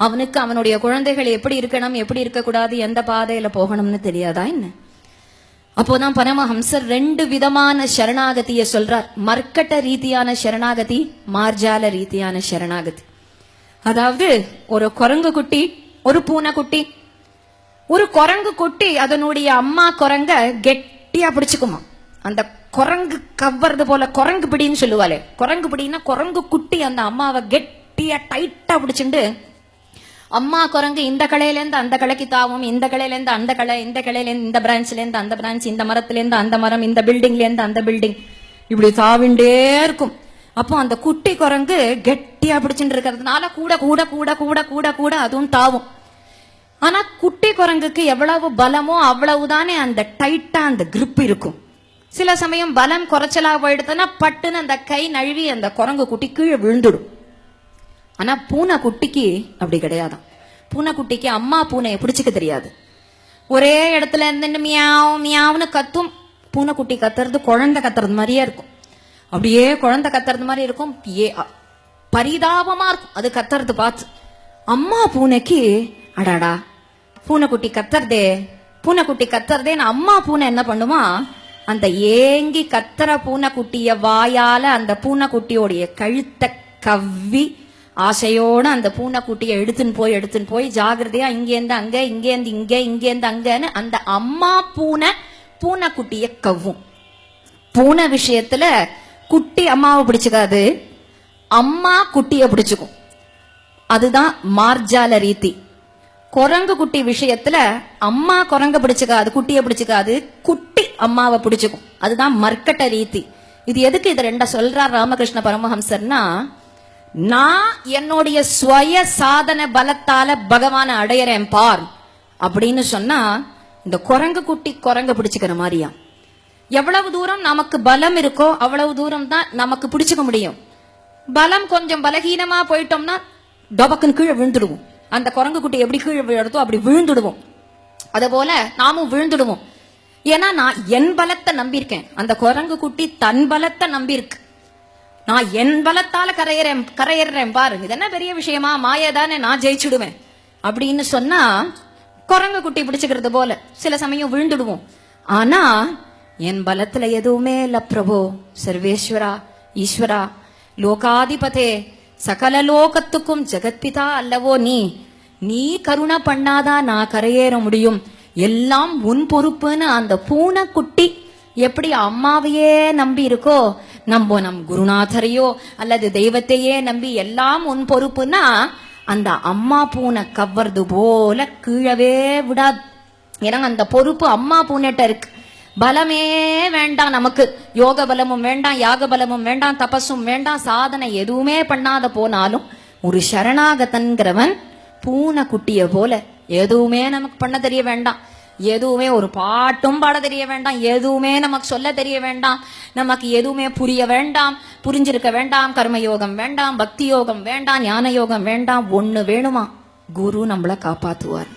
அவனுக்கு அவனுடைய குழந்தைகள் எப்படி இருக்கணும் எப்படி இருக்கக்கூடாது எந்த பாதையில போகணும்னு தெரியாதா என்ன? அப்போதான் பரமஹம்சர் ரெண்டு விதமான சரணாகதிய சொல்றார். மர்க்கட்ட ரீதியான சரணாகதி மார்ஜால ரீதியான சரணாகதி. அதாவது ஒரு குரங்கு குட்டி ஒரு பூனை குட்டி. ஒரு குரங்கு குட்டி அதனுடைய அம்மா குரங்க கெட்டியா பிடிச்சுக்குமா? அந்த குரங்கு கவ்வறது போல குரங்கு பிடின்னு சொல்லுவாளே. குரங்கு பிடின்னா குரங்கு குட்டி அந்த அம்மாவை கெட்டியா டைட்டா பிடிச்சுண்டு அம்மா குரங்கு இந்த கலையிலேருந்து அந்த களைக்கு தாவும் இந்த கலையிலேருந்து அந்த களை இந்த கலையிலேருந்து இந்த பிரான்ச்லேருந்து அந்த பிரான்ச் இந்த மரத்துலேருந்து அந்த மரம் இந்த பில்டிங்லேருந்து அந்த பில்டிங் இப்படி தாவிண்டே இருக்கும். அப்போ அந்த குட்டி குரங்கு கெட்டியா பிடிச்சுட்டு இருக்கிறதுனால கூட கூட கூட கூட கூட கூட அதுவும் தாவும். ஆனா குட்டி குரங்குக்கு எவ்வளவு பலமோ அவ்வளவுதானே அந்த டைட்டா அந்த கிரிப் இருக்கும். சில சமயம் பலம் குறைச்சலா போயிடுதுன்னா பட்டுன்னு அந்த கை நழுவி அந்த குரங்கு குட்டி கீழே விழுந்துடும். ஆனா பூனை குட்டிக்கு அப்படி கிடையாதான் பூனைக்குட்டிக்கு அம்மா பூனையை பிடிச்சிக்க தெரியாது. ஒரே இடத்துல இருந்துட்டு மியாவ் மியாவ்னு கத்தும். பூனைக்குட்டி கத்துறது குழந்தை கத்துறது மாதிரியே இருக்கும். அப்படியே குழந்தை கத்துறது மாதிரி இருக்கும். ஏ பரிதாபமா இருக்கும். அது கத்துறது பார்த்து. அம்மா பூனைக்கு அடாடா பூனைக்குட்டி கத்துறதே பூனைக்குட்டி கத்துறதேன்னு அம்மா பூனை என்ன பண்ணுமா? அந்த ஏங்கி கத்துற பூனைக்குட்டிய வாயால அந்த பூனைக்குட்டியோடைய கழுத்தை கவ்வி ஆசையோடு அந்த பூனைக்குட்டியை எடுத்துன்னு போய் எடுத்துன்னு போய் ஜாகிரதையா இங்கேருந்து அங்க இங்கேருந்து இங்க இங்கேருந்து அங்கன்னு அந்த அம்மா பூனை பூனைக்குட்டிய கவ்வும். பூனை விஷயத்துல குட்டி அம்மாவை பிடிச்சிக்காது. அம்மா குட்டிய பிடிச்சுக்கும். அதுதான் மார்ஜால ரீதி. குரங்கு குட்டி விஷயத்துல அம்மா குரங்க பிடிச்சிக்காது குட்டிய பிடிச்சிக்காது குட்டி அம்மாவை பிடிச்சுக்கும். அதுதான் மர்க்கட்ட ரீதி. இது எதுக்கு இது ரெண்ட சொல்றார் ராமகிருஷ்ண பரமஹம்சர்னா நான் என்னுடைய சுய சாதன பலத்தால பகவானை அடையறேன் பார். அப்படின்னு சொன்னா இந்த குரங்கு குட்டி குரங்க பிடிச்சுக்கிற மாதிரியா? எவ்வளவு தூரம் நமக்கு பலம் இருக்கோ அவ்வளவு தூரம் தான் நமக்கு பிடிச்சுக்க முடியும். பலம் கொஞ்சம் பலகீனமா போயிட்டோம்னா டொபக்குன்னு கீழே விழுந்துடுவோம். அந்த குரங்கு குட்டி எப்படி கீழே விழுறதோ அப்படி விழுந்துடுவோம். அதே போல நாமும் விழுந்துடுவோம். ஏன்னா நான் என் பலத்தை நம்பியிருக்கேன். அந்த குரங்கு குட்டி தன் பலத்தை நம்பியிருக்கு. நான் என் பலத்தால கரையிறேன் கரையிறேன் பாரு. இது என்ன பெரிய விஷயமா? மாயதானே நான் ஜெயிச்சுடுவேன். அப்படின்னு சொன்னா குரங்கு குட்டி பிடிச்சுக்கிறது போல சில சமயம் விழுந்துடுவோம். ஆனா என் பலத்துல எதுவுமே இல்ல பிரபு. சர்வேஸ்வரா ஈஸ்வரா லோகாதிபதே சகல லோகத்துக்கும் ஜெகத்பிதா அல்லவோ நீ. நீ கருணை பண்ணாதான் நான் கரையேற முடியும். எல்லாம் உன் பொறுப்புன்னு அந்த பூனைக்குட்டி எப்படி அம்மாவையே நம்பி இருக்கோ நம்போ நம் குருநாதரையோ அல்லது தெய்வத்தையே நம்பி எல்லாம் உன் பொறுப்புன்னா அந்த அம்மா பூனை கவ்வறது போல கீழவே விடாது. ஏன்னா அந்த பொறுப்பு அம்மா பூனைட்ட இருக்கு. பலமே வேண்டாம் நமக்கு. யோக பலமும் வேண்டாம் யாக பலமும் வேண்டாம் தபஸும் வேண்டாம் சாதனை எதுவுமே பண்ணாத போனாலும் ஒரு சரணாகதன்கிறவன் பூனை குட்டிய போல எதுவுமே நமக்கு பண்ண தெரிய வேண்டாம். எதுவுமே ஒரு பாட்டும் பாட தெரிய வேண்டாம். எதுவுமே நமக்கு சொல்ல தெரிய வேண்டாம். நமக்கு எதுவுமே புரிய வேண்டாம். புரிஞ்சிருக்க வேண்டாம். கர்மயோகம் வேண்டாம். பக்தி யோகம் வேண்டாம். ஞான யோகம் வேண்டாம். ஒன்று வேணுமா? குரு நம்மள காப்பாற்றுவார்